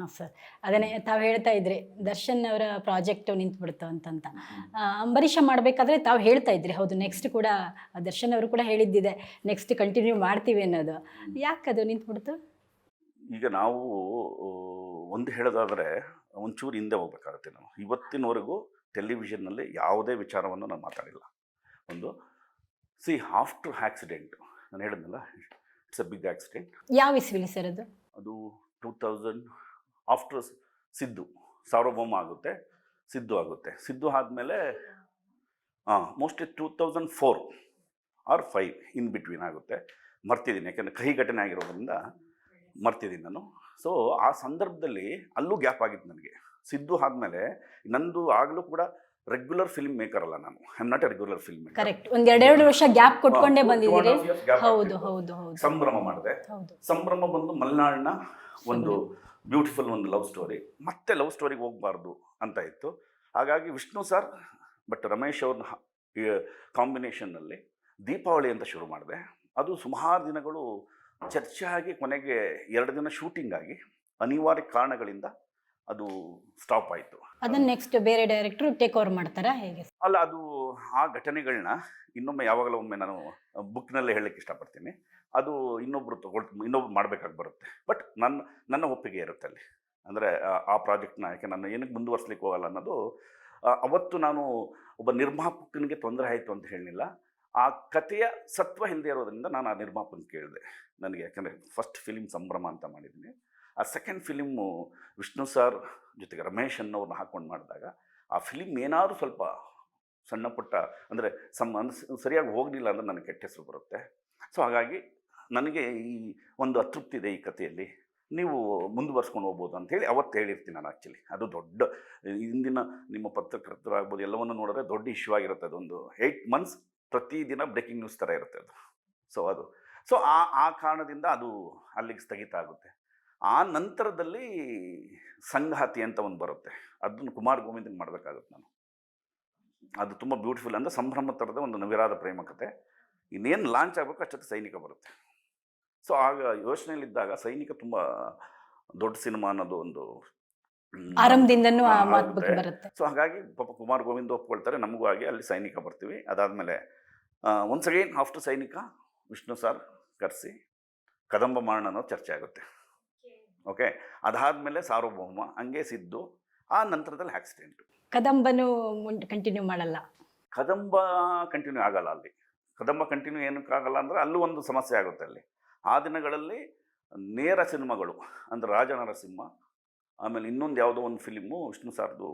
ಹಾಂ ಸರ್ ಅದನ್ನೇ ತಾವು ಹೇಳ್ತಾ ಇದ್ರಿ ದರ್ಶನ್ ಅವರ ಪ್ರಾಜೆಕ್ಟ್ ನಿಂತ್ಬಿಡ್ತು ಅಂತಂತ. ಅಂಬರೀಷ ಮಾಡಬೇಕಾದ್ರೆ ತಾವು ಹೇಳ್ತಾ ಇದ್ರಿ ಹೌದು ನೆಕ್ಸ್ಟ್ ಕೂಡ ದರ್ಶನ್ ಅವರು ಕೂಡ ಹೇಳಿದ್ದಿದೆ ನೆಕ್ಸ್ಟ್ ಕಂಟಿನ್ಯೂ ಮಾಡ್ತೀವಿ ಅನ್ನೋದು. ಯಾಕದು ನಿಂತ್ಬಿಡ್ತು? ಈಗ ನಾವು ಒಂದು ಹೇಳೋದಾದರೆ ಒಂಚೂರು ಹಿಂದೆ ಹೋಗ್ಬೇಕಾಗುತ್ತೆ ನಾವು. ಇವತ್ತಿನವರೆಗೂ ಟೆಲಿವಿಷನ್ನಲ್ಲಿ ಯಾವುದೇ ವಿಚಾರವನ್ನು ನಾನು ಮಾತಾಡಿಲ್ಲ. ಒಂದು ಸಿ ಆಫ್ಟರ್ ಆಕ್ಸಿಡೆಂಟ್ ನಾನು ಹೇಳಿದ್ನಲ್ಲ ಇಟ್ಸ್ ಅ ಬಿಗ್ ಆಕ್ಸಿಡೆಂಟ್ ಯಾವ ಇಸ್ವಿಲಿ ಸರ್ ಅದು? ಅದು ಟೂ ತೌಸಂಡ್ ಆಫ್ಟರ್ ಸಿದ್ದು ಸಾರ್ವಭೌಮ ಆಗುತ್ತೆ ಸಿದ್ದು ಆಗುತ್ತೆ. ಸಿದ್ದು ಆದಮೇಲೆ ಹಾಂ mostly two thousand four or five in between ಆಗುತ್ತೆ. ಮರ್ತಿದ್ದೀನಿ ಯಾಕೆಂದರೆ ಕಹಿ ಘಟನೆ ಆಗಿರೋದ್ರಿಂದ ಮರ್ತಿದ್ದೀನಿ ನಾನು. ಸೊ ಆ ಸಂದರ್ಭದಲ್ಲಿ ಅಲ್ಲೂ ಗ್ಯಾಪ್ ಆಗಿತ್ತು ನನಗೆ. ಸಿದ್ದು ಆದಮೇಲೆ ನಂದು ಆಗಲೂ ಕೂಡ ರೆಗ್ಯುಲರ್ ಫಿಲ್ಮ್ ಮೇಕರ್ ಅಲ್ಲ ನಾನು. I am not a regular film maker correct ಒಂದ್ ಎರಡೆರಡು ವರ್ಷ ಗ್ಯಾಪ್ ಕೊಟ್ಕೊಂಡೇ ಬಂದಿದ್ದೀರಿ. ಹೌದು ಹೌದು ಹೌದು. ಸಂಭ್ರಮ ಮಾಡಿದೆ. ಸಂಭ್ರಮ ಬಂದು ಮಲೆನಾಡಿನ ಒಂದು ಬ್ಯೂಟಿಫುಲ್ ಒಂದು ಲವ್ ಸ್ಟೋರಿ ಮತ್ತೆ ಲವ್ ಸ್ಟೋರಿಗೆ ಹೋಗಬಾರ್ದು ಅಂತ ಇತ್ತು. ಹಾಗಾಗಿ ವಿಷ್ಣು ಸರ್ ಬಟ್ ರಮೇಶ್ ಅವ್ರನ್ನ ಕಾಂಬಿನೇಷನ್ನಲ್ಲಿ ದೀಪಾವಳಿ ಅಂತ ಶುರು ಮಾಡಿದೆ. ಅದು ಸುಮಾರು ದಿನಗಳು ಚರ್ಚೆ ಆಗಿ ಕೊನೆಗೆ ಎರಡು ದಿನ ಶೂಟಿಂಗ್ ಆಗಿ ಅನಿವಾರ್ಯ ಕಾರಣಗಳಿಂದ ಅದು ಸ್ಟಾಪ್ ಆಯಿತು. ಅದನ್ನ ನೆಕ್ಸ್ಟ್ ಬೇರೆ ಡೈರೆಕ್ಟರ್ ಟೇಕ್ ಓವರ್ ಮಾಡ್ತಾರಾ ಹೇಗೆ? ಅಲ್ಲ ಅದು ಆ ಘಟನೆಗಳನ್ನ ಇನ್ನೊಮ್ಮೆ ಯಾವಾಗಲೂ ಒಮ್ಮೆ ನಾನು ಬುಕ್ನಲ್ಲೇ ಹೇಳಲಿಕ್ಕೆ ಇಷ್ಟಪಡ್ತೀನಿ. ಅದು ಇನ್ನೊಬ್ರು ತಗೊಳ್ ಇನ್ನೊಬ್ರು ಮಾಡಬೇಕಾಗಿ ಬರುತ್ತೆ. ಬಟ್ ನನ್ನ ನನ್ನ ಒಪ್ಪಿಗೆ ಇರುತ್ತೆ ಅಲ್ಲಿ. ಅಂದರೆ, ಆ ಪ್ರಾಜೆಕ್ಟ್ನ ಯಾಕೆ ನಾನು ಏನಕ್ಕೆ ಮುಂದುವರ್ಸ್ಲಿಕ್ಕೆ ಹೋಗಲ್ಲ ಅನ್ನೋದು ಅವತ್ತು ನಾನು ಒಬ್ಬ ನಿರ್ಮಾಪಕನಿಗೆ ತೊಂದರೆ ಆಯಿತು ಅಂತ ಹೇಳಿಲ್ಲ ಆ ಕಥೆಯ ಸತ್ವ ಹಿಂದೆ ಇರೋದರಿಂದ ನಾನು ಆ ನಿರ್ಮಾಪನ ಕೇಳಿದೆ. ನನಗೆ ಯಾಕಂದರೆ ಫಸ್ಟ್ ಫಿಲಿಮ್ ಸಂಭ್ರಮ ಅಂತ ಮಾಡಿದ್ದೀನಿ. ಆ ಸೆಕೆಂಡ್ ಫಿಲಿಮು ವಿಷ್ಣು ಸರ್ ಜೊತೆಗೆ ರಮೇಶ್ ಅನ್ನೋರನ್ನ ಹಾಕ್ಕೊಂಡು ಮಾಡಿದಾಗ, ಆ ಫಿಲಿಮ್ ಏನಾದರೂ ಸ್ವಲ್ಪ ಸಣ್ಣ ಪುಟ್ಟ ಅಂದರೆ ಸಮ್ ಸರಿಯಾಗಿ ಹೋಗಲಿಲ್ಲ ಅಂದರೆ ನನಗೆ ಕೆಟ್ಟ ಹೆಸರು ಬರುತ್ತೆ. ಸೊ ಹಾಗಾಗಿ ನನಗೆ ಈ ಒಂದು ಅತೃಪ್ತಿ ಇದೆ ಈ ಕಥೆಯಲ್ಲಿ. ನೀವು ಮುಂದುವರ್ಸ್ಕೊಂಡು ಹೋಗ್ಬೋದು ಅಂತೇಳಿ ಅವತ್ತು ಹೇಳಿರ್ತೀನಿ ನಾನು ಆ್ಯಕ್ಚುಲಿ ಅದು ದೊಡ್ಡ, ಇಂದಿನ ನಿಮ್ಮ ಪತ್ರಕರ್ತರಾಗ್ಬೋದು ಎಲ್ಲವನ್ನು ನೋಡಿದ್ರೆ ದೊಡ್ಡ ಇಶ್ಯೂ ಆಗಿರುತ್ತೆ ಅದೊಂದು ಏಯ್ಟ್ ಮಂತ್ಸ್ ಪ್ರತಿದಿನ ಬ್ರೇಕಿಂಗ್ ನ್ಯೂಸ್ ಥರ ಇರುತ್ತೆ ಅದು. ಸೊ ಅದು. ಸೊ ಆ ಆ ಕಾರಣದಿಂದ ಅದು ಅಲ್ಲಿಗೆ ಸ್ಥಗಿತ ಆಗುತ್ತೆ. ಆ ನಂತರದಲ್ಲಿ ಸಂಘಾತಿ ಅಂತ ಒಂದು ಬರುತ್ತೆ. ಅದನ್ನು ಕುಮಾರ್ ಗೋವಿಂದನ್ ಮಾಡಬೇಕಾಗುತ್ತೆ ನಾನು. ಅದು ತುಂಬ ಬ್ಯೂಟಿಫುಲ್ ಅಂದರೆ ಸಂಭ್ರಮ ಥರದ ಒಂದು ನವಿರಾದ ಪ್ರೇಮ ಕತೆ. ಇನ್ನೇನು ಲಾಂಚ್ ಆಗಬೇಕು ಅಷ್ಟೊತ್ತು ಸೈನಿಕ ಬರುತ್ತೆ. ಸೊ ಆಗ ಯೋಚನೆಯಲ್ಲಿದ್ದಾಗ ಸೈನಿಕ ತುಂಬ ದೊಡ್ಡ ಸಿನಿಮಾ ಅನ್ನೋದು ಒಂದು ಆರಂಭದಿಂದನೂ ಬರುತ್ತೆ. ಸೊ ಹಾಗಾಗಿ ಪಾಪ ಕುಮಾರ್ ಗೋವಿಂದ್ ಒಪ್ಕೊಳ್ತಾರೆ. ನಮಗೂ ಹಾಗೆ ಅಲ್ಲಿ ಸೈನಿಕ ಬರ್ತೀವಿ. ಅದಾದಮೇಲೆ ಒನ್ಸ್ ಅಗೇನ್ ಆಫ್ಟರ್ ಸೈನಿಕ ವಿಷ್ಣು ಸರ್ ಕರೆಸಿ ಕದಂಬ ಮಾರಣ ಅನ್ನೋ ಚರ್ಚೆ ಆಗುತ್ತೆ. ಓಕೆ? ಅದಾದ್ಮೇಲೆ ಸಾರ್ವಭೌಮ ಹಂಗೆ ಸಿದ್ದು ಆ ನಂತರದಲ್ಲಿ ಆಕ್ಸಿಡೆಂಟ್ ಕದಂಬನು ಕಂಟಿನ್ಯೂ ಮಾಡಲ್ಲ. ಕದಂಬ ಕಂಟಿನ್ಯೂ ಆಗಲ್ಲ ಅಲ್ಲಿ. ಕದಂಬ ಕಂಟಿನ್ಯೂ ಏನಕ್ಕಾಗಲ್ಲ ಅಂದರೆ ಅಲ್ಲೂ ಒಂದು ಸಮಸ್ಯೆ ಆಗುತ್ತೆ ಅಲ್ಲಿ. ಆ ದಿನಗಳಲ್ಲಿ ನೇರ ಸಿನಿಮಾಗಳು, ಅಂದರೆ ರಾಜನರಸಿಂಹ, ಆಮೇಲೆ ಇನ್ನೊಂದು ಯಾವುದೋ ಒಂದು ಫಿಲಿಮು ವಿಷ್ಣು ಸಾರ್ದು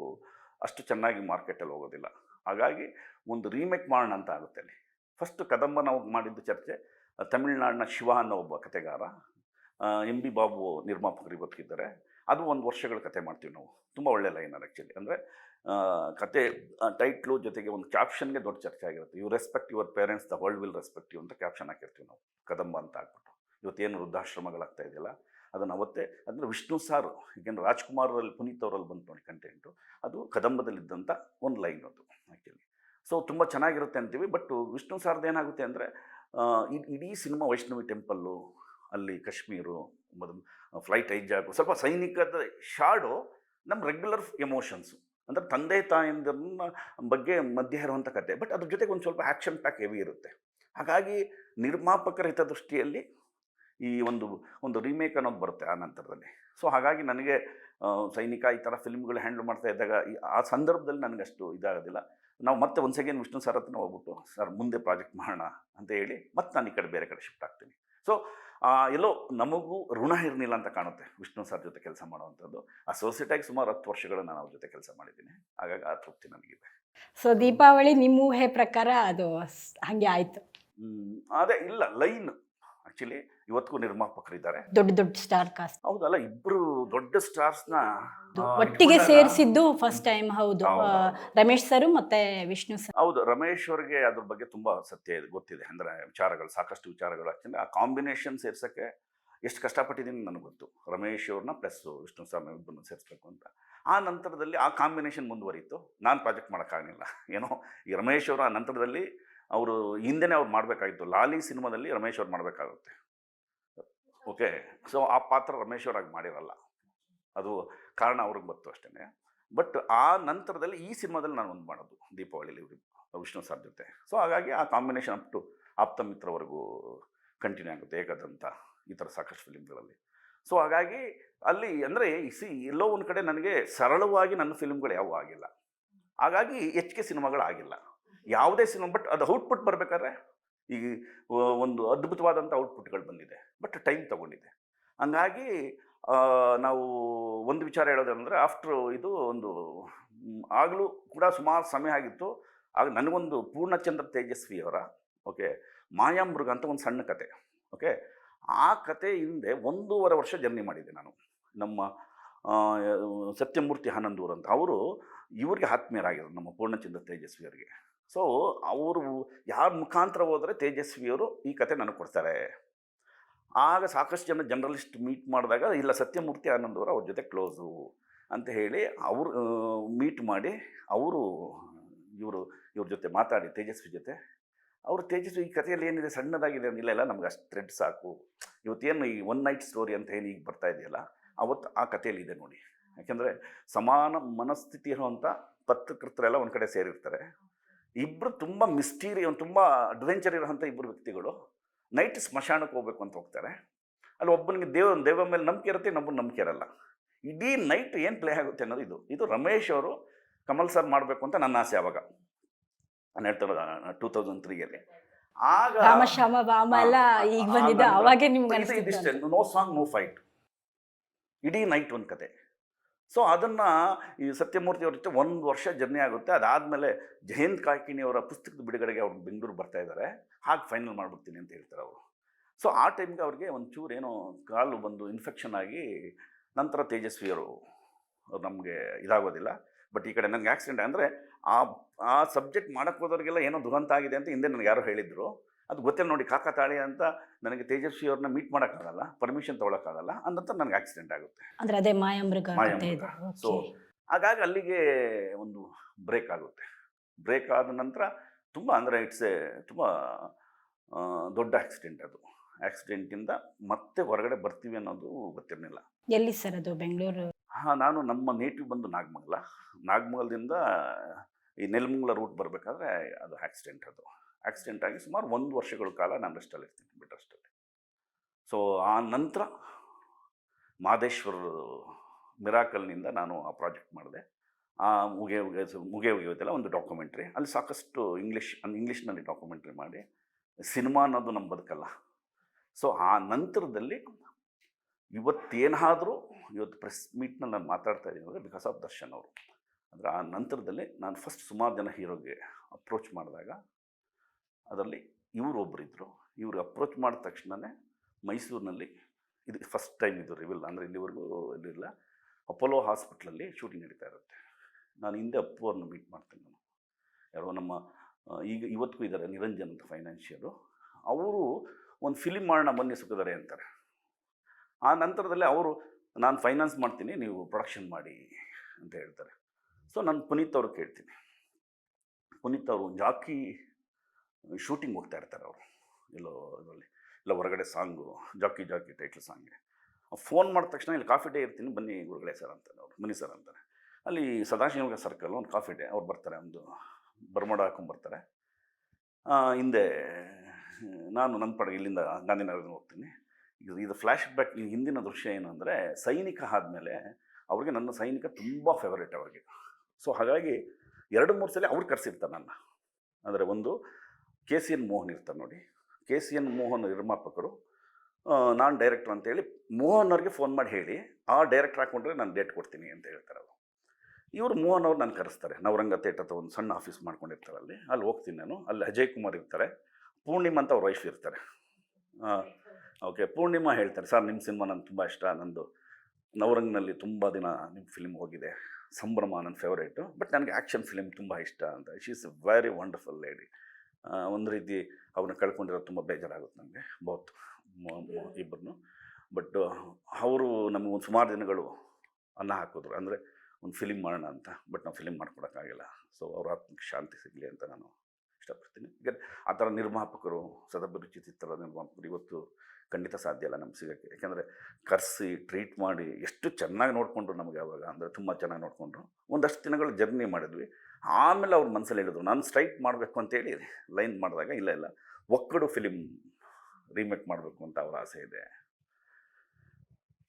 ಅಷ್ಟು ಚೆನ್ನಾಗಿ ಮಾರ್ಕೆಟಲ್ಲಿ ಹೋಗೋದಿಲ್ಲ. ಹಾಗಾಗಿ ಒಂದು ರೀಮೇಕ್ ಮಾಡೋಣ ಅಂತ ಆಗುತ್ತೆ ಅಲ್ಲಿ. ಫಸ್ಟ್ ಕದಂಬ ನಾವು ಮಾಡಿದ್ದು ಚರ್ಚೆ, ತಮಿಳ್ನಾಡಿನ ಶಿವ ಅನ್ನೋ ಒಬ್ಬ ಕತೆಗಾರ ಎಂ ಬಿ ಬಾಬು ನಿರ್ಮಾಪಕರು ಇವತ್ತಿದ್ದಾರೆ. ಅದು ಒಂದು ವರ್ಷಗಳ ಕತೆ ಮಾಡ್ತೀವಿ ನಾವು. ತುಂಬ ಒಳ್ಳೆ ಲೈನರ್ ಆ್ಯಕ್ಚುಲಿ ಅಂದರೆ ಕತೆ ಟೈಟ್ಲು ಜೊತೆಗೆ ಒಂದು ಕ್ಯಾಪ್ಷನ್ಗೆ ದೊಡ್ಡ ಚರ್ಚೆ ಆಗಿರುತ್ತೆ. You respect your parents the world will respect you ಅಂತ ಕ್ಯಾಪ್ಷನ್ ಹಾಕಿರ್ತೀವಿ ನಾವು. ಕದಂಬ ಅಂತ ಹಾಕ್ಬಿಟ್ಟು ಇವತ್ತೇನು ವೃದ್ಧಾಶ್ರಮಗಳಾಗ್ತಾ ಇದೆಯಲ್ಲ, ಅದನ್ನು ಅವತ್ತೇ ಅಂದರೆ ವಿಷ್ಣು ಸಾರು, ಈಗೇನು ರಾಜ್ಕುಮಾರರಲ್ಲಿ, ಪುನೀತ್ ಅವರಲ್ಲಿ ಬಂತು ನೋಡಿ ಕಂಟೆಂಟು ಅದು ಕದಂಬದಲ್ಲಿದ್ದಂಥ ಒಂದು ಲೈನ್ ಅದು ಆ್ಯಕ್ಚುಲಿ ಸೊ ತುಂಬ ಚೆನ್ನಾಗಿರುತ್ತೆ ಅಂತೀವಿ ಬಟ್ ವಿಷ್ಣು ಸಾರ್ದು ಏನಾಗುತ್ತೆ ಅಂದರೆ ಇಡೀ ಸಿನಿಮಾ ವೈಷ್ಣವಿ ಟೆಂಪಲ್ಲು, ಅಲ್ಲಿ ಕಾಶ್ಮೀರು ಮೊದಲು ಫ್ಲೈಟ್ ಐಜಾಕು ಸ್ವಲ್ಪ ಸೈನಿಕದ ಶಾಡು ನಮ್ಮ ರೆಗ್ಯುಲರ್ ಎಮೋಷನ್ಸು ಅಂದರೆ ತಂದೆ ತಾಯಂದಿರನ್ನ ಬಗ್ಗೆ ಮಧ್ಯೆ ಇರುವಂಥ ಕತೆ ಬಟ್ ಅದ್ರ ಜೊತೆಗೆ ಒಂದು ಸ್ವಲ್ಪ ಆ್ಯಕ್ಷನ್ ಪ್ಯಾಕ್ ಹೆವಿ ಇರುತ್ತೆ. ಹಾಗಾಗಿ ನಿರ್ಮಾಪಕರ ಹಿತದೃಷ್ಟಿಯಲ್ಲಿ ಈ ಒಂದು ಒಂದು ರೀಮೇಕ್ ಅನ್ನೋದು ಬರುತ್ತೆ ಆ ನಂತರದಲ್ಲಿ. ಸೊ ಹಾಗಾಗಿ ನನಗೆ ಸೈನಿಕ ಈ ಥರ ಫಿಲ್ಮ್ಗಳು ಹ್ಯಾಂಡ್ಲ್ ಮಾಡ್ತಾ ಇದ್ದಾಗ ಆ ಸಂದರ್ಭದಲ್ಲಿ ನನಗಷ್ಟು ಅಷ್ಟು ಇದಾಗೋದಿಲ್ಲ. ನಾವು ಮತ್ತೆ ಒಂದು ಸೆಕೆಂಡ್ ವಿಷ್ಣು ಸರ್ ಹತ್ರ ಹೋಗ್ಬಿಟ್ಟು ಸರ್ ಮುಂದೆ ಪ್ರಾಜೆಕ್ಟ್ ಮಾಡೋಣ ಅಂತ ಹೇಳಿ ಮತ್ತೆ ನಾನು ಈ ಕಡೆ ಬೇರೆ ಕಡೆ ಶಿಫ್ಟ್ ಆಗ್ತೀನಿ. ಸೊ ಎಲ್ಲೋ ನಮಗೂ ಋಣ ಇರಲಿಲ್ಲ ಅಂತ ಕಾಣುತ್ತೆ ವಿಷ್ಣು ಸರ್ ಜೊತೆ ಕೆಲಸ ಮಾಡುವಂಥದ್ದು. ಅಸೋಸಿಯೇಟ್ ಆಗಿ ಸುಮಾರು ಹತ್ತು ವರ್ಷಗಳು ನಾನು ಅವ್ರ ಜೊತೆ ಕೆಲಸ ಮಾಡಿದ್ದೀನಿ. ಹಾಗಾಗಿ ಆ ತೃಪ್ತಿ ನನಗಿದೆ. ಸೊ ದೀಪಾವಳಿ ನಿಮ್ಮ ಊಹೆ ಪ್ರಕಾರ ಅದು ಹಾಗೆ ಆಯ್ತು. ಅದೇ ಇಲ್ಲ ಲೈನ್. ಆ್ಯಕ್ಚುಲಿ ಇವತ್ತಿಗೂ ನಿರ್ಮಾಪಕರಿದ್ದಾರೆ. ದೊಡ್ಡ ದೊಡ್ಡ ಸ್ಟಾರ್ ಕಾಸ್ಟ್ ಹೌದಲ್ಲ ಇಬ್ರು ದೊಡ್ಡ ಸ್ಟಾರ್ಸ್ನ ಒಟ್ಟಿಗೆ ಸೇರಿಸಿದ್ದು ಫಸ್ಟ್ ಟೈಮ್ ಹೌದು. ರಮೇಶ್ ಸರ್ ಮತ್ತೆ ವಿಷ್ಣು ಸರ್. ಹೌದು ರಮೇಶ್ ಅವ್ರಿಗೆ ಅದ್ರ ಬಗ್ಗೆ ತುಂಬಾ ಸತ್ಯ ಗೊತ್ತಿದೆ. ಅಂದ್ರೆ ವಿಚಾರಗಳು ಸಾಕಷ್ಟು ವಿಚಾರಗಳು ಆ್ಯಕ್ಚುಲಿ ಆ ಕಾಂಬಿನೇಷನ್ ಸೇರ್ಸಕ್ಕೆ ಎಷ್ಟು ಕಷ್ಟಪಟ್ಟಿದ್ದೀನಿ ನನಗೆ ಗೊತ್ತು. ರಮೇಶ್ ಅವ್ರನ್ನ ಪ್ಲಸ್ ವಿಷ್ಣು ಸ್ವಾಮಿ ಇಬ್ಬರನ್ನ ಸೇರಿಸ್ಬೇಕು ಅಂತ. ಆ ನಂತರದಲ್ಲಿ ಆ ಕಾಂಬಿನೇಷನ್ ಮುಂದುವರಿತು ನಾನು ಪ್ರಾಜೆಕ್ಟ್ ಮಾಡೋಕ್ಕಾಗಲಿಲ್ಲ. ಏನೋ ಈ ರಮೇಶ್ ಅವರ ಆ ನಂತರದಲ್ಲಿ ಅವರು ಹಿಂದೆನೇ ಅವ್ರು ಮಾಡಬೇಕಾಗಿತ್ತು. ಲಾಲಿ ಸಿನಿಮಾದಲ್ಲಿ ರಮೇಶ್ ಅವ್ರು ಮಾಡಬೇಕಾಗುತ್ತೆ. ಓಕೆ? ಸೊ, ಆ ಪಾತ್ರ ರಮೇಶ್ ಅವ್ರಾಗಿ ಮಾಡಿರಲ್ಲ. ಅದು ಕಾರಣ ಅವ್ರಿಗೆ ಬತ್ತು ಅಷ್ಟೇ ಬಟ್ ಆ ನಂತರದಲ್ಲಿ ಈ ಸಿನಿಮಾದಲ್ಲಿ ನಾನು ಒಂದು ಮಾಡೋದು, ದೀಪಾವಳಿಲಿ ವಿಷ್ಣು ಸರ್ ಜೊತೆ. ಸೊ, ಹಾಗಾಗಿ ಆ ಕಾಂಬಿನೇಷನ್ ಅಪ್ ಟು ಆಪ್ತ ಮಿತ್ರವರೆಗೂ ಕಂಟಿನ್ಯೂ ಆಗುತ್ತೆ, ಏಕದಂತ ಈ ಥರ ಸಾಕಷ್ಟು ಫಿಲಿಮ್ಗಳಲ್ಲಿ. ಸೊ, ಹಾಗಾಗಿ ಅಲ್ಲಿ ಅಂದರೆ ಸಿ, ಎಲ್ಲೋ ಒಂದು ಕಡೆ ನನಗೆ ಸರಳವಾಗಿ ನನ್ನ ಫಿಲ್ಮ್ಗಳು ಯಾವುವು ಆಗಿಲ್ಲ. ಹಾಗಾಗಿ ಹೆಚ್ಚಿಗೆ ಸಿನಿಮಾಗಳಾಗಿಲ್ಲ ಯಾವುದೇ ಸಿನಿಮಾ ಬಟ್ ಅದು ಔಟ್ಪುಟ್ ಬರಬೇಕಾದ್ರೆ ಈ ಒಂದು ಅದ್ಭುತವಾದಂಥ ಔಟ್ಪುಟ್ಗಳು ಬಂದಿದೆ. ಬಟ್ ಟೈಮ್ ತಗೊಂಡಿದೆ. ಹಂಗಾಗಿ ನಾವು ಒಂದು ವಿಚಾರ ಹೇಳೋದಂದರೆ ಆಫ್ಟರ್ ಇದು ಒಂದು ಆಗಲೂ ಕೂಡ ಸುಮಾರು ಸಮಯ ಆಗಿತ್ತು. ಆಗ ನನಗೊಂದು ಪೂರ್ಣಚಂದ್ರ ತೇಜಸ್ವಿ ಅವರ ಓಕೆ ಮಾಯಾಮೃಗ ಅಂತ ಒಂದು ಸಣ್ಣ ಕತೆ ಓಕೆ ಆ ಕತೆ ಹಿಂದೆ ಒಂದೂವರೆ ವರ್ಷ ಜರ್ನಿ ಮಾಡಿದೆ ನಾನು. ನಮ್ಮ ಸತ್ಯಮೂರ್ತಿ ಆನಂದೂರ್ ಅಂತ. ಅವರು, ಇವರಿಗೆ ಆತ್ಮೀಯರಾಗಿದ್ದರು ನಮ್ಮ ಪೂರ್ಣಚಂದ್ರ ತೇಜಸ್ವಿ ಅವರಿಗೆ. ಸೊ ಅವರು ಯಾರ ಮುಖಾಂತರ ಹೋದರೆ ತೇಜಸ್ವಿಯವರು ಈ ಕತೆ ನನಗೆ ಕೊಡ್ತಾರೆ. ಆಗ ಸಾಕಷ್ಟು ಜನ ಜರ್ನಲಿಸ್ಟ್ ಮೀಟ್ ಮಾಡಿದಾಗ, ಇಲ್ಲ, ಸತ್ಯಮೂರ್ತಿ ಆನಂದ್ ಅವರು ಅವ್ರ ಜೊತೆ ಕ್ಲೋಸು ಅಂತ ಹೇಳಿ ಅವರು ಮೀಟ್ ಮಾಡಿ ಅವರು, ಇವರು, ಇವ್ರ ಜೊತೆ ಮಾತಾಡಿ, ತೇಜಸ್ವಿ ಜೊತೆ. ಅವರು ತೇಜಸ್ವಿ, ಈ ಕಥೆಯಲ್ಲಿ ಏನಿದೆ, ಸಣ್ಣದಾಗಿದೆ ಇಲ್ಲ ಇಲ್ಲ ನಮ್ಗೆ ಅಷ್ಟು ಥ್ರೆಡ್ ಸಾಕು. ಇವತ್ತೇನು ಈ ಒನ್ ನೈಟ್ ಸ್ಟೋರಿ ಅಂತ ಏನು ಈಗ ಬರ್ತಾ ಇದೆಯಲ್ಲ, ಅವತ್ತು ಆ ಕಥೆಯಲ್ಲಿ ಇದೆ ನೋಡಿ. ಯಾಕೆಂದರೆ ಸಮಾನ ಮನಸ್ಥಿತಿ ಇರುವಂಥ ಪತ್ರಕರ್ತರೆಲ್ಲ ಒಂದು ಕಡೆ ಸೇರಿರ್ತಾರೆ. ಇಬ್ಬರು ತುಂಬ ಮಿಸ್ಟೀರಿ ತುಂಬ ಅಡ್ವೆಂಚರ್ ಇರೋಂಥ ಇಬ್ಬರು ವ್ಯಕ್ತಿಗಳು ನೈಟ್ ಸ್ಮಶಾನಕ್ಕೆ ಹೋಗ್ಬೇಕು ಅಂತ ಹೋಗ್ತಾರೆ. ಅಲ್ಲಿ ಒಬ್ಬನಿಗೆ ದೇವ ದೇವ ಮೇಲೆ ನಂಬಿಕೆ ಇರುತ್ತೆ ಇನ್ನೊಬ್ಬನ ನಂಬಿಕೆ ಇರಲ್ಲ. ಇಡೀ ನೈಟ್ ಏನು ಪ್ಲೇ ಆಗುತ್ತೆ ಅನ್ನೋದು ಇದು. ಇದು ರಮೇಶ್ ಅವರು ಕಮಲ್ ಸರ್ ಮಾಡಬೇಕು ಅಂತ ನನ್ನ ಆಸೆ ಅವಾಗ. ನಾನು ಹೇಳ್ತಾ ಟೂ ತೌಸಂಡ್ ತ್ರೀಯಲ್ಲಿ ಆಗ ನೋ ಸಾಂಗ್ ನೋ ಫೈಟ್ ಇಡೀ ನೈಟ್ ಒಂದು ಕತೆ. ಸೊ ಅದನ್ನು ಈ ಸತ್ಯಮೂರ್ತಿ ಅವ್ರ ಜೊತೆ ಒಂದು ವರ್ಷ ಜರ್ನಿ ಆಗುತ್ತೆ. ಅದಾದಮೇಲೆ ಜಯಂತ್ ಕಾಕಿಣಿ ಅವರ ಪುಸ್ತಕದ ಬಿಡುಗಡೆಗೆ ಅವ್ರು ಬೆಂಗಳೂರು ಬರ್ತಾ ಇದ್ದಾರೆ ಹಾಗೆ ಫೈನಲ್ ಮಾಡ್ಬಿಡ್ತೀನಿ ಅಂತ ಹೇಳ್ತಾರೆ ಅವರು. ಸೊ ಆ ಟೈಮ್ಗೆ ಅವ್ರಿಗೆ ಒಂಚೂರು ಏನೋ ಕಾಲು ಬಂದು ಇನ್ಫೆಕ್ಷನ್ ಆಗಿ ನಂತರ ತೇಜಸ್ವಿಯವರು ನಮಗೆ ಇದಾಗೋದಿಲ್ಲ. ಬಟ್ ಈ ಕಡೆ ನನಗೆ ಆಕ್ಸಿಡೆಂಟ್ ಅಂದರೆ ಆ ಆ ಸಬ್ಜೆಕ್ಟ್ ಮಾಡಕ್ಕೆ ಹೋದವ್ರಿಗೆಲ್ಲ ಏನೋ ದುರಂತ ಆಗಿದೆ ಅಂತ ಹಿಂದೆ ನನಗೆ ಯಾರು ಹೇಳಿದ್ರು. ಅದು ಗೊತ್ತಿಲ್ಲ ನೋಡಿ ಕಾಕ ತಾಳಿ ಅಂತ ನನಗೆ ತೇಜಸ್ವಿ ಅವ್ರನ್ನ ಮೀಟ್ ಮಾಡೋಕ್ಕಾಗಲ್ಲ ಪರ್ಮಿಷನ್ ತೊಗೊಳಕ್ಕಾಗಲ್ಲ ಅಂದಂತ ನನಗೆ ಆಕ್ಸಿಡೆಂಟ್ ಆಗುತ್ತೆ. ಅಂದ್ರೆ ಅದೇ ಮಾಯಾಮೃಗ ಸೊ ಮಾಯಾಮೃಗ. ಇದು ಹಾಗಾಗಿ ಅಲ್ಲಿಗೆ ಒಂದು ಬ್ರೇಕ್ ಆಗುತ್ತೆ. ಬ್ರೇಕ್ ಆದ ನಂತರ ತುಂಬ ಅಂದರೆ ಇಟ್ಸ್ ಎ ತುಂಬ ದೊಡ್ಡ ಆಕ್ಸಿಡೆಂಟ್ ಅದು. ಆಕ್ಸಿಡೆಂಟಿಂದ ಮತ್ತೆ ಹೊರಗಡೆ ಬರ್ತೀವಿ ಅನ್ನೋದು ಗೊತ್ತಿರಲಿಲ್ಲ. ಎಲ್ಲಿ ಸರ್ ಅದು ಬೆಂಗಳೂರು? ಹಾಂ ನಾನು ನಮ್ಮ ನೇಟಿವ್ ಬಂದು ನಾಗಮಂಗಲ. ನಾಗಮಂಗಲದಿಂದ ಈ ನೆಲಮಂಗ್ಲ ರೂಟ್ ಬರಬೇಕಾದ್ರೆ ಅದು ಆಕ್ಸಿಡೆಂಟ್ ಅದು. ಆಕ್ಸಿಡೆಂಟ್ ಆಗಿ ಸುಮಾರು ಒಂದು ವರ್ಷಗಳ ಕಾಲ ನಾನು ರೆಸ್ಟಲ್ಲಿ ಇರ್ತೀನಿ ಬೆಡ್ ರೆಸ್ಟಲ್ಲಿ ಸೊ ಆ ನಂತರ ಮಾದೇಶ್ವರ ಮಿರಾಕಲ್ನಿಂದ ನಾನು ಆ ಪ್ರಾಜೆಕ್ಟ್ ಮಾಡಿದೆ. ಆ ಮುಗೆ ಮುಗೆ ಮುಗಿಯೋದೆಲ್ಲ ಒಂದು ಡಾಕ್ಯುಮೆಂಟ್ರಿ ಅಲ್ಲಿ ಸಾಕಷ್ಟು ಇಂಗ್ಲೀಷ್ ಇಂಗ್ಲೀಷ್ನಲ್ಲಿ ಡಾಕ್ಯುಮೆಂಟ್ರಿ ಮಾಡಿ ಸಿನಿಮಾ ಅನ್ನೋದು ನಮ್ಮ ಬದುಕಲ್ಲ. ಸೊ ಆ ನಂತರದಲ್ಲಿ ಇವತ್ತೇನಾದರೂ ಇವತ್ತು ಪ್ರೆಸ್ ಮೀಟ್ನಲ್ಲಿ ನಾನು ಮಾತಾಡ್ತಾ ಇದ್ದೀನಿ ಅಂದರೆ ಬಿಕಾಸ್ ಆಫ್ ದರ್ಶನ್ ಅವರು. ಅಂದರೆ ಆ ನಂತರದಲ್ಲಿ ನಾನು ಫಸ್ಟ್ ಸುಮಾರು ಜನ ಹೀರೋಗೆ ಅಪ್ರೋಚ್ ಮಾಡಿದಾಗ, ಅದರಲ್ಲಿ ಇವರು ಒಬ್ಬರಿದ್ದರು ಇವರು ಅಪ್ರೋಚ್ ಮಾಡಿದ ತಕ್ಷಣವೇ ಮೈಸೂರಿನಲ್ಲಿ ಇದು ಫಸ್ಟ್ ಟೈಮ್ ಇದು ರಿವಿಲ್ ಅಂದರೆ ಇಲ್ಲಿವರೆಗೂ ಇಲ್ಲಿಲ್ಲ ಅಪೋಲೋ ಹಾಸ್ಪಿಟ್ಲಲ್ಲಿ ಶೂಟಿಂಗ್ ನಡೀತಾ ಇರುತ್ತೆ. ನಾನು ಹಿಂದೆ ಅಪ್ಪು ಅವ್ರನ್ನ ಮೀಟ್ ಮಾಡ್ತೀನಿ ನಾನು. ಯಾರೋ ನಮ್ಮ ಈಗ ಇವತ್ತಿಗೂ ಇದ್ದಾರೆ ನಿರಂಜನ್ ಅಂತ ಫೈನಾನ್ಷಿಯರು ಅವರು ಒಂದು ಫಿಲಿಮ್ ಮಾಡೋಣ ಬನ್ನಿ ಸುಖದರೆ ಅಂತಾರೆ. ಆ ನಂತರದಲ್ಲಿ ಅವರು, ನಾನು ಫೈನಾನ್ಸ್ ಮಾಡ್ತೀನಿ, ನೀವು ಪ್ರೊಡಕ್ಷನ್ ಮಾಡಿ ಅಂತ ಹೇಳ್ತಾರೆ. ಸೊ ನಾನು ಪುನೀತ್ ಅವ್ರು ಕೇಳ್ತೀನಿ. ಪುನೀತ್ ಅವರು ಜಾಕಿ ಶೂಟಿಂಗ್ ಹೋಗ್ತಾ ಇರ್ತಾರೆ ಅವರು. ಎಲ್ಲೋ ಇದರಲ್ಲಿ ಇಲ್ಲ ಹೊರಗಡೆ ಸಾಂಗು ಜಾಕಿ ಜಾಕಿ ಟೈಟ್ಲ್ ಸಾಂಗ್ಗೆ ಫೋನ್ ಮಾಡಿದ ತಕ್ಷಣ ಇಲ್ಲಿ ಕಾಫಿ ಡೇ ಇರ್ತೀನಿ ಬನ್ನಿ ಗುರುಗಳೇ ಸರ್ ಅಂತಾರೆ ಅವರು ಬನ್ನಿ ಸರ್ ಅಂತಾರೆ. ಅಲ್ಲಿ ಸದಾಶಿವಗ ಸರ್ಕಲ್ ಒಂದು ಕಾಫಿ ಡೇ ಅವ್ರು ಬರ್ತಾರೆ ಒಂದು ಬರ್ಮಡ ಹಾಕೊಂಡ್ಬರ್ತಾರೆ ಆ, ಹಿಂದೆ ನಾನು ನನ್ನ ಪಡೆಗೆ ಇಲ್ಲಿಂದ ಗಾಂಧಿನಗರದಿಂದ ಹೋಗ್ತೀನಿ. ಇದು ಇದು ಫ್ಲ್ಯಾಶ್ ಬ್ಯಾಕ್ ಹಿಂದಿನ ದೃಶ್ಯ ಏನು ಅಂದರೆ ಸೈನಿಕ ಆದಮೇಲೆ ಅವ್ರಿಗೆ ನನ್ನ ಸೈನಿಕ ತುಂಬ ಫೇವರೇಟ್ ಅವ್ರಿಗೆ. ಸೊ ಹಾಗಾಗಿ ಎರಡು ಮೂರು ಸಲ ಅವ್ರು ಕರೆಸಿರ್ತಾರೆ ನನ್ನ. ಅಂದರೆ ಒಂದು ಕೆ ಸಿ ಎನ್ ಮೋಹನ್ ಇರ್ತಾರೆ ನೋಡಿ. ಕೆ ಸಿ ಎನ್ ಮೋಹನ್ ನಿರ್ಮಾಪಕರು ನಾನು ಡೈರೆಕ್ಟರ್ ಅಂತೇಳಿ ಮೋಹನ್ ಅವ್ರಿಗೆ ಫೋನ್ ಮಾಡಿ ಹೇಳಿ, ಆ ಡೈರೆಕ್ಟರ್ ಹಾಕ್ಕೊಂಡ್ರೆ ನಾನು ಡೇಟ್ ಕೊಡ್ತೀನಿ ಅಂತ ಹೇಳ್ತಾರೆ ಅವರು. ಇವರು ಮೋಹನ್ ಅವ್ರು ನಾನು ಕರೆಸ್ತಾರೆ. ನವರಂಗ ಥೇಟರ್ ಅಥವಾ ಒಂದು ಸಣ್ಣ ಆಫೀಸ್ ಮಾಡ್ಕೊಂಡಿರ್ತಾರೆ ಅಲ್ಲಿ. ಅಲ್ಲಿ ಹೋಗ್ತೀನಿ ನಾನು. ಅಲ್ಲಿ ಅಜಯ್ ಕುಮಾರ್ ಇರ್ತಾರೆ. ಪೂರ್ಣಿಮಾ ಅಂತ ಅವ್ರ ವೈಫ್ ಇರ್ತಾರೆ. ಓಕೆ, ಪೂರ್ಣಿಮಾ ಹೇಳ್ತಾರೆ. ಸರ್ ನಿಮ್ಮ ಸಿನಿಮಾ ನನಗೆ ತುಂಬ ಇಷ್ಟ. ನಂದು ನವರಂಗ್ನಲ್ಲಿ ತುಂಬ ದಿನ ನಿಮ್ಮ ಫಿಲ್ಮ್ ಹೋಗಿದೆ. ಸಂಭ್ರಮ ನನ್ನ ಫೇವ್ರೇಟು ಬಟ್ ನನಗೆ ಆ್ಯಕ್ಷನ್ ಫಿಲಿಮ್ ತುಂಬ ಇಷ್ಟ ಅಂತ. She is a very wonderful lady ಒಂದು ರೀತಿ ಅವನ್ನ ಕಳ್ಕೊಂಡಿರೋ ತುಂಬ ಬೇಜಾರಾಗುತ್ತೆ ನನಗೆ ಬಹುತ್ ಇಬ್ಬರನ್ನು ಬಟ್ ಅವರು ನಮಗೆ ಒಂದು ಸುಮಾರು ದಿನಗಳು ಅನ್ನ ಹಾಕಿದ್ರು. ಅಂದರೆ ಒಂದು ಫಿಲಿಮ್ ಮಾಡೋಣ ಅಂತ. ಬಟ್ ನಾವು ಫಿಲಿಮ್ ಮಾಡ್ಕೊಡೋಕ್ಕಾಗಿಲ್ಲ. ಸೊ ಅವ್ರ ಆತ್ಮಕ್ಕೆ ಶಾಂತಿ ಸಿಗಲಿ ಅಂತ ನಾನು ಇಷ್ಟಪಡ್ತೀನಿ. ಆ ಥರ ನಿರ್ಮಾಪಕರು, ಸದಭಿರುಚಿ ಚಿತ್ರ ನಿರ್ಮಾಪಕರು ಇವತ್ತು ಖಂಡಿತ ಸಾಧ್ಯ ಇಲ್ಲ ನಮ್ಗೆ ಸಿಗೋಕ್ಕೆ. ಯಾಕೆಂದರೆ ಕರೆಸಿ ಟ್ರೀಟ್ ಮಾಡಿ ಎಷ್ಟು ಚೆನ್ನಾಗಿ ನೋಡಿಕೊಂಡ್ರು ನಮಗೆ ಅವಾಗ. ಅಂದರೆ ತುಂಬ ಚೆನ್ನಾಗಿ ನೋಡಿಕೊಂಡ್ರು. ಒಂದಷ್ಟು ದಿನಗಳು ಜರ್ನಿ ಮಾಡಿದ್ವಿ. ಆಮೇಲೆ ಅವ್ರ ಮನಸ್ಸಲ್ಲಿ ಹೇಳಿದ್ರು, ನಾನು ಸ್ಟ್ರೈಕ್ ಮಾಡಬೇಕು ಅಂತೇಳಿ ಲೈನ್ ಮಾಡಿದಾಗ, ಇಲ್ಲ ಇಲ್ಲ, ಒಕ್ಕಡು ಫಿಲಿಮ್ ರೀಮೇಕ್ ಮಾಡಬೇಕು ಅಂತ ಅವ್ರ ಆಸೆ ಇದೆ.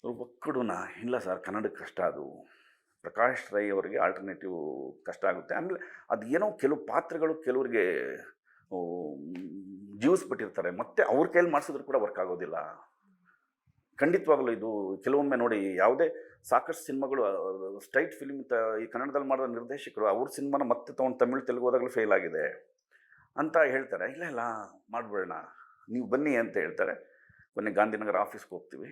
ಒಕ್ಕಡುನ ಇಲ್ಲ ಸರ್ ಕನ್ನಡಕ್ಕೆ ಕಷ್ಟ ಅದು. ಪ್ರಕಾಶ್ ರೈ ಅವರಿಗೆ ಆಲ್ಟರ್ನೇಟಿವ್ ಕಷ್ಟ ಆಗುತ್ತೆ. ಆಮೇಲೆ ಅದು ಏನೋ ಕೆಲವು ಪಾತ್ರಗಳು ಕೆಲವರಿಗೆ ಜೀವಿಸ್ಬಿಟ್ಟಿರ್ತಾರೆ. ಮತ್ತೆ ಅವ್ರ ಕೈಯಲ್ಲಿ ಮಾಡಿಸಿದ್ರು ಕೂಡ ವರ್ಕ್ ಆಗೋದಿಲ್ಲ. ಖಂಡಿತವಾಗಲೂ ಇದು ಕೆಲವೊಮ್ಮೆ ನೋಡಿ ಯಾವುದೇ ಸಾಕಷ್ಟು ಸಿನಿಮಾಗಳು ಸ್ಟ್ರೈಟ್ ಫಿಲ್ಮ್ ತ, ಈ ಕನ್ನಡದಲ್ಲಿ ಮಾಡಿದ ನಿರ್ದೇಶಕರು ಅವ್ರ ಸಿನಿಮಾನ ಮತ್ತೆ ತೊಗೊಂಡು ತಮಿಳು, ತೆಲುಗು ಹೋದಾಗಲೂ ಫೇಲ್ ಆಗಿದೆ ಅಂತ ಹೇಳ್ತಾರೆ. ಇಲ್ಲ ಇಲ್ಲ, ಮಾಡಿಬಿಡೋಣ. ನೀವು ಬನ್ನಿ ಅಂತ ಹೇಳ್ತಾರೆ. ಬನ್ನಿ, ಗಾಂಧಿನಗರ ಆಫೀಸ್ಗೆ ಹೋಗ್ತೀವಿ.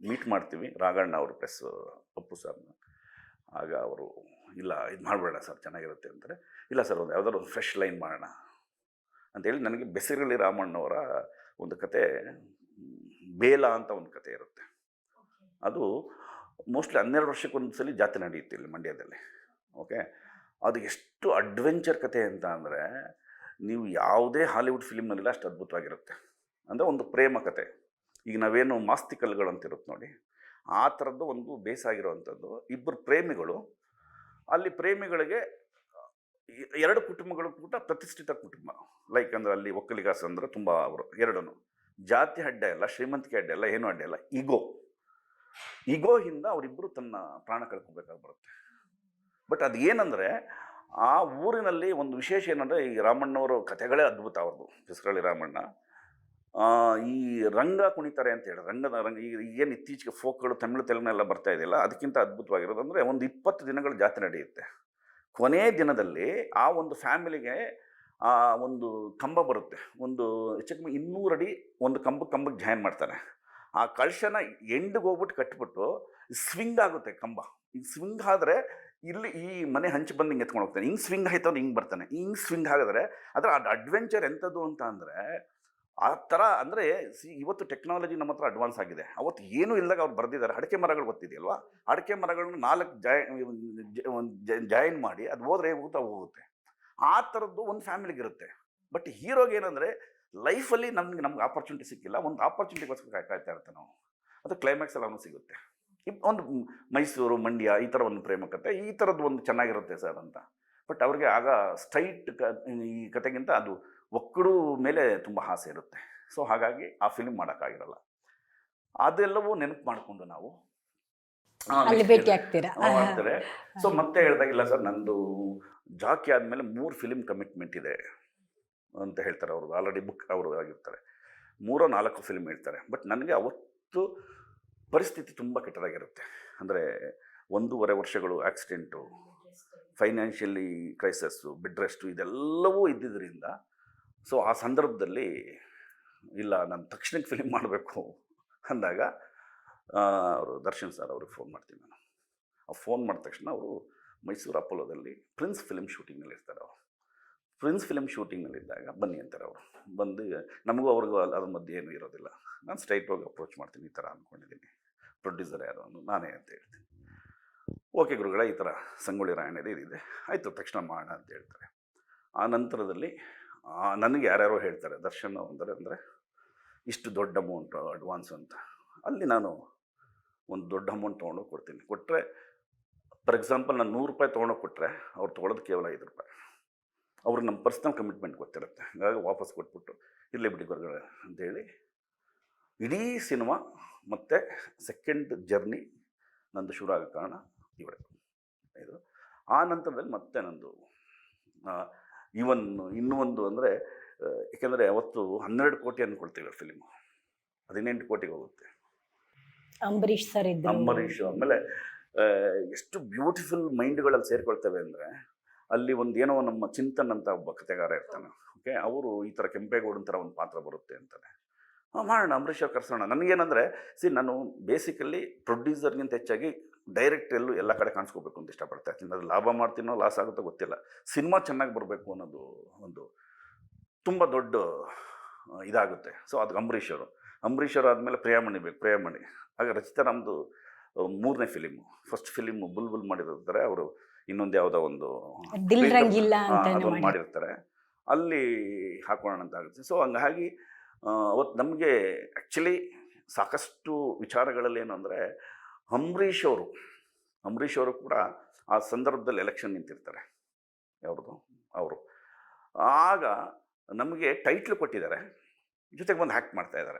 ಮೀಟ್ ಮಾಡ್ತೀವಿ. ರಾಘಣ್ಣ ಅವರು ಪ್ರೆಸ್ ಅಪ್ಪು ಸರ್ನ ಆಗ ಅವರು, ಇಲ್ಲ, ಇದು ಮಾಡಬೇಡ ಸರ್ ಚೆನ್ನಾಗಿರುತ್ತೆ ಅಂತಾರೆ. ಇಲ್ಲ ಸರ್ ಒಂದು ಯಾವುದಾದ್ರು ಫ್ರೆಶ್ ಲೈನ್ ಮಾಡೋಣ. ಅಂತೇಳಿ ನನಗೆ ಬೆಸಿರಳ್ಳಿ ರಾಮಣ್ಣವರ ಒಂದು ಕತೆ, ಬೇಲ ಅಂತ ಒಂದು ಕತೆ ಇರುತ್ತೆ. ಅದು ಮೋಸ್ಟ್ಲಿ ಹನ್ನೆರಡು ವರ್ಷಕ್ಕೊಂದು ಸಲ ಜಾತ್ರೆ ನಡೆಯುತ್ತೆ ಇಲ್ಲಿ ಮಂಡ್ಯದಲ್ಲಿ. ಓಕೆ? ಅದು ಎಷ್ಟು ಅಡ್ವೆಂಚರ್ ಕತೆ ಅಂತ ಅಂದರೆ ನೀವು ಯಾವುದೇ ಹಾಲಿವುಡ್ ಫಿಲಿಮ್ನಲ್ಲೆಲ್ಲ ಅಷ್ಟು ಅದ್ಭುತವಾಗಿರುತ್ತೆ. ಅಂದರೆ ಒಂದು ಪ್ರೇಮ ಕತೆ. ಈಗ ನಾವೇನು ಮಾಸ್ತಿಕಲ್ಗಳು ಅಂತ ಇರುತ್ತೆ ನೋಡಿ, ಆ ಥರದ್ದು ಒಂದು ಬೇಸಾಗಿರುವಂಥದ್ದು ಇಬ್ಬರು ಪ್ರೇಮಿಗಳು. ಅಲ್ಲಿ ಪ್ರೇಮಿಗಳಿಗೆ ಎರಡು ಕುಟುಂಬಗಳು ಕೂಡ ಪ್ರತಿಷ್ಠಿತ ಕುಟುಂಬ. ಲೈಕ್ ಅಂದರೆ ಅಲ್ಲಿ ಒಕ್ಕಲಿಗಾಸ ಅಂದ್ರೆ ತುಂಬ ಅವರು ಎರಡೂ ಜಾತಿ ಅಡ್ಡ ಇಲ್ಲ ಶ್ರೀಮಂತಿಕೆ ಅಡ್ಡ ಇಲ್ಲ ಏನೂ ಅಡ್ಡ ಇಲ್ಲ ಈಗೋ ಈಗೋಯಿಂದ ಅವರಿಬ್ಬರು ತನ್ನ ಪ್ರಾಣ ಕಳ್ಕೊಬೇಕಾಗಿ ಬರುತ್ತೆ. ಬಟ್ ಅದು ಏನಂದರೆ ಆ ಊರಿನಲ್ಲಿ ಒಂದು ವಿಶೇಷ ಏನಂದರೆ ಈ ರಾಮಣ್ಣವರು ಕಥೆಗಳೇ ಅದ್ಭುತ ಅವ್ರದ್ದು ಬಿಸ್ರಳ್ಳಿ ರಾಮಣ್ಣ. ಈ ರಂಗ ಕುಣಿತಾರೆ ಅಂತ ಹೇಳಿ, ರಂಗದ ರಂಗ ಈಗ ಏನು ಇತ್ತೀಚೆಗೆ ಫೋಕ್ಗಳು ತಮಿಳು ತೆಲುಗಿನೆಲ್ಲ ಬರ್ತಾ ಇದೆಯಲ್ಲ, ಅದಕ್ಕಿಂತ ಅದ್ಭುತವಾಗಿರೋದು ಅಂದರೆ ಒಂದು ಇಪ್ಪತ್ತು ದಿನಗಳ ಜಾತ್ರೆ ನಡೆಯುತ್ತೆ. ಕೊನೆಯ ದಿನದಲ್ಲಿ ಆ ಒಂದು ಫ್ಯಾಮಿಲಿಗೆ, ಆ ಒಂದು ಕಂಬ ಬರುತ್ತೆ. ಒಂದು ಹೆಚ್ಚು ಅಡಿ ಒಂದು ಕಂಬ ಕಂಬಕ್ಕೆ ಜಾಯಿನ್ ಮಾಡ್ತಾರೆ. ಆ ಕಳಶನ ಎಂಡಿಗೆ ಹೋಗ್ಬಿಟ್ಟು ಕಟ್ಬಿಟ್ಟು ಸ್ವಿಂಗ್ ಆಗುತ್ತೆ ಕಂಬ. ಈಗ ಸ್ವಿಂಗ್ ಆದರೆ ಇಲ್ಲಿ ಈ ಮನೆ ಹಂಚು ಬಂದು ಹಿಂಗೆ ಎತ್ಕೊಂಡು ಹೋಗ್ತಾನೆ. ಹಿಂಗೆ ಸ್ವಿಂಗ್ ಆಯ್ತು ಅಂದ್ರೆ ಹಿಂಗೆ ಬರ್ತಾನೆ. ಹಿಂಗೆ ಸ್ವಿಂಗ್ ಆಗಿದ್ರೆ ಅದರ ಅಡ್ವೆಂಚರ್ ಎಂಥದ್ದು ಅಂತ ಅಂದರೆ ಆ ಥರ ಅಂದರೆ ಸಿ ಇವತ್ತು ಟೆಕ್ನಾಲಜಿ ನಮ್ಮ ಹತ್ರ ಅಡ್ವಾನ್ಸ್ ಆಗಿದೆ. ಅವತ್ತು ಏನೂ ಇಲ್ಲದಾಗ ಅವ್ರು ಬರೆದಿದ್ದಾರೆ. ಅಡಿಕೆ ಮರಗಳು ಗೊತ್ತಿದೆಯಲ್ವಾ? ಅಡಿಕೆ ಮರಗಳನ್ನ ನಾಲ್ಕು ಜಾಯ್ ಜಾಯಿನ್ ಮಾಡಿ ಅದು ಹೋದ್ರೆ ಹೋಗುತ್ತಾ ಹೋಗುತ್ತೆ. ಆ ಥರದ್ದು ಒಂದು ಫ್ಯಾಮಿಲಿಗಿರುತ್ತೆ ಬಟ್ ಹೀರೋಗೆ ಏನಂದರೆ ಲೈಫಲ್ಲಿ ನಮ್ಗೆ ನಮ್ಗೆ ಆಪರ್ಚುನಿಟಿ ಸಿಕ್ಕಿಲ್ಲ. ಒಂದು ಆಪರ್ಚುನಿಟಿಗೋಸ್ಕರ ಕಾಯ್- ಕಾಯ್ತಾ ಇರ್ತೆ ನಾವು. ಅದು ಕ್ಲೈಮ್ಯಾಕ್ಸ್ ಎಲ್ಲ ಸಿಗುತ್ತೆ. ಒಂದು ಮೈಸೂರು, ಮಂಡ್ಯ ಈ ಥರ ಒಂದು ಪ್ರೇಮ ಕತೆ. ಈ ಥರದ್ದು ಒಂದು ಚೆನ್ನಾಗಿರುತ್ತೆ ಸರ್ ಅಂತ. ಬಟ್ ಅವ್ರಿಗೆ ಆಗ ಸ್ಟ್ರೈಟ್ ಕ ಈ ಕತೆಗಿಂತ ಅದು ಒಕ್ಕಡು ಮೇಲೆ ತುಂಬ ಆಸೆ ಇರುತ್ತೆ. ಸೊ ಹಾಗಾಗಿ ಆ ಫಿಲ್ಮ್ ಮಾಡೋಕ್ಕಾಗಿರಲ್ಲ. ಅದೆಲ್ಲವೂ ನೆನಪು ಮಾಡಿಕೊಂಡು ನಾವು ಮಾಡ್ತಾರೆ. ಸೊ ಮತ್ತೆ ಹೇಳ್ದಾಗಿಲ್ಲ ಸರ್ ನಂದು ಜಾಕಿ ಆದಮೇಲೆ ಮೂರು ಫಿಲಿಮ್ ಕಮಿಟ್ಮೆಂಟ್ ಇದೆ ಅಂತ ಹೇಳ್ತಾರೆ ಅವರು. ಆಲ್ರೆಡಿ ಬುಕ್ ಅವರು ಆಗಿರ್ತಾರೆ. ಮೂರೋ ನಾಲ್ಕು ಫಿಲ್ಮ್ ಹೇಳ್ತಾರೆ. ಬಟ್ ನನಗೆ ಅವತ್ತು ಪರಿಸ್ಥಿತಿ ತುಂಬ ಕೆಟ್ಟದಾಗಿರುತ್ತೆ. ಅಂದರೆ ಒಂದೂವರೆ ವರ್ಷಗಳು accident financially crisis bed rest ಇದೆಲ್ಲವೂ ಇದ್ದಿದ್ದರಿಂದ ಸೊ ಆ ಸಂದರ್ಭದಲ್ಲಿ, ಇಲ್ಲ, ನಾನು ತಕ್ಷಣಕ್ಕೆ ಫಿಲಿಮ್ ಮಾಡಬೇಕು ಅಂದಾಗ ಅವರು ದರ್ಶನ್ ಸರ್ ಅವ್ರಿಗೆ ಫೋನ್ ಮಾಡ್ತೀನಿ ನಾನು. ಆ ಫೋನ್ ಮಾಡಿದ ತಕ್ಷಣ ಅವರು ಮೈಸೂರು ಅಪೋಲೋದಲ್ಲಿ ಪ್ರಿನ್ಸ್ ಫಿಲಿಮ್ ಶೂಟಿಂಗ್ನಲ್ಲಿ ಇರ್ತಾರೆ ಅವರು. ಪ್ರಿನ್ಸ್ ಫಿಲಿಮ್ ಶೂಟಿಂಗ್ನಲ್ಲಿ ಇದ್ದಾಗ ಬನ್ನಿ ಅಂತಾರೆ ಅವರು. ಬಂದು, ನಮಗೂ ಅವ್ರಿಗೂ ಅದ್ರ ಮಧ್ಯೆ ಏನೂ ಇರೋದಿಲ್ಲ. ನಾನು ಸ್ಟ್ರೈಟ್ ಹೋಗಿ ಅಪ್ರೋಚ್ ಮಾಡ್ತೀನಿ, ಈ ಥರ ಅಂದ್ಕೊಂಡಿದ್ದೀನಿ ಪ್ರೊಡ್ಯೂಸರ್ ಯಾರು ಅನ್ನೋ ನಾನೇ ಅಂತ ಹೇಳ್ತೀನಿ. ಓಕೆ ಗುರುಗಳ, ಈ ಥರ ಸಂಗೊಳ್ಳಿ ರಾಯಣ್ಣದೇ ಇದಿದೆ. ಆಯಿತು, ತಕ್ಷಣ ಮಾಡೋಣ ಅಂತ ಹೇಳ್ತಾರೆ. ಆ ನಂತರದಲ್ಲಿ ನನಗೆ ಯಾರ್ಯಾರೋ ಹೇಳ್ತಾರೆ, ದರ್ಶನ್ ಅಂದರೆ ಅಂದರೆ ಇಷ್ಟು ದೊಡ್ಡ ಅಮೌಂಟ್ ಅಡ್ವಾನ್ಸ್ ಅಂತ. ಅಲ್ಲಿ ನಾನು ಒಂದು ದೊಡ್ಡ ಅಮೌಂಟ್ ತೊಗೊಂಡೋಗಿ ಕೊಡ್ತೀನಿ. ಕೊಟ್ಟರೆ ಫಾರ್ ಎಕ್ಸಾಂಪಲ್ ನಾನು ನೂರು ರೂಪಾಯಿ ತೊಗೊಂಡೋಗಿ ಕೊಟ್ಟರೆ ಅವ್ರು ತೊಗೊಳೋದು ಕೇವಲ ಐದು ರೂಪಾಯಿ. ಅವ್ರಿಗೆ ನಮ್ಮ ಪರ್ಸ್ನಲ್ ಕಮಿಟ್ಮೆಂಟ್ ಗೊತ್ತಿರುತ್ತೆ. ಹಾಗಾಗಿ ವಾಪಸ್ ಕೊಟ್ಬಿಟ್ಟು ಇಲ್ಲೇ ಬಿಡಿ ಹೊರಗಡೆ ಅಂತೇಳಿ ಇಡೀ ಸಿನಿಮಾ ಮತ್ತು ಸೆಕೆಂಡ್ ಜರ್ನಿ ನಂದು ಶುರು ಆಗೋ ಕಾರಣ ಇವರೇ. ಇದು. ಆ ನಂತರದಲ್ಲಿ ಮತ್ತೆ ನಂದು ಈವನ್ ಇನ್ನೂ ಒಂದು ಅಂದರೆ ಏಕೆಂದರೆ ಅವತ್ತು ಹನ್ನೆರಡು ಕೋಟಿ ಅಂದ್ಕೊಳ್ತೀವಿ ಫಿಲಿಮು ಹದಿನೆಂಟು ಕೋಟಿಗೆ ಹೋಗುತ್ತೆ. ಅಂಬರೀಷ್ ಸರ್ ಇದ್ದ ಅಂಬರೀಷ್ ಆಮೇಲೆ ಎಷ್ಟು ಬ್ಯೂಟಿಫುಲ್ ಮೈಂಡ್ಗಳಲ್ಲಿ ಸೇರ್ಕೊಳ್ತೇವೆ ಅಂದರೆ ಅಲ್ಲಿ ಒಂದು ಏನೋ ನಮ್ಮ ಚಿಂತನ್ ಅಂತ ಒಬ್ಬ ಕತೆಗಾರ ಇರ್ತಾನೆ. ಓಕೆ ಅವರು ಈ ಥರ ಕೆಂಪೇಗೌಡನ ಥರ ಒಂದು ಪಾತ್ರ ಬರುತ್ತೆ ಅಂತಾನೆ. ಹಾಂ ಮಾಡೋಣ ಅಂಬರೀಷ್ ಅವ್ರು ಕರ್ಸೋಣ. ನನಗೇನಂದರೆ ಸಿ ನಾನು ಬೇಸಿಕಲಿ ಪ್ರೊಡ್ಯೂಸರ್ಗಿಂತ ಹೆಚ್ಚಾಗಿ ಡೈರೆಕ್ಟ್ ಎಲ್ಲೂ ಎಲ್ಲ ಕಡೆ ಕಾಣಿಸ್ಕೋಬೇಕು ಅಂತ ಇಷ್ಟಪಡ್ತಾ ಇರ್ತೀನಿ. ಅದು ಲಾಭ ಮಾಡ್ತೀನೋ ಲಾಸ್ ಆಗುತ್ತೋ ಗೊತ್ತಿಲ್ಲ. ಸಿನಿಮಾ ಚೆನ್ನಾಗಿ ಬರಬೇಕು ಅನ್ನೋದು ಒಂದು ತುಂಬ ದೊಡ್ಡ ಇದಾಗುತ್ತೆ. ಸೊ ಅದು ಅಂಬರೀಷ್ ಅವರು. ಅಂಬರೀಷ್ ಅವರು ಆದಮೇಲೆ ಪ್ರಿಯಾಮಣಿ ಬೇಕು ಪ್ರಿಯಾಮಣಿ. ಆಗ ರಚಿತಾ ನಮ್ಮದು ಮೂರನೇ film first film Bulbul ಮಾಡಿರ್ತಾರೆ. ಅವರು ಇನ್ನೊಂದು ಯಾವುದೋ ಒಂದು ಅದೊಂದು ಮಾಡಿರ್ತಾರೆ. ಅಲ್ಲಿ ಹಾಕೋಣ ಅಂತ ಆಗುತ್ತೆ. ಸೊ ಹಂಗಾಗಿ ಅವತ್ತು ನಮಗೆ ಆ್ಯಕ್ಚುಲಿ ಸಾಕಷ್ಟು ವಿಚಾರಗಳಲ್ಲಿ ಏನು ಅಂದರೆ ಅಂಬರೀಷ್ ಅವರು ಅಂಬರೀಷ್ ಅವರು ಕೂಡ ಆ ಸಂದರ್ಭದಲ್ಲಿ ಎಲೆಕ್ಷನ್ ನಿಂತಿರ್ತಾರೆ ಯಾವ್ದು ಅವರು. ಆಗ ನಮಗೆ ಟೈಟ್ಲ್ ಕೊಟ್ಟಿದ್ದಾರೆ, ಜೊತೆಗೆ ಬಂದು ಹ್ಯಾಕ್ ಮಾಡ್ತಾ ಇದ್ದಾರೆ.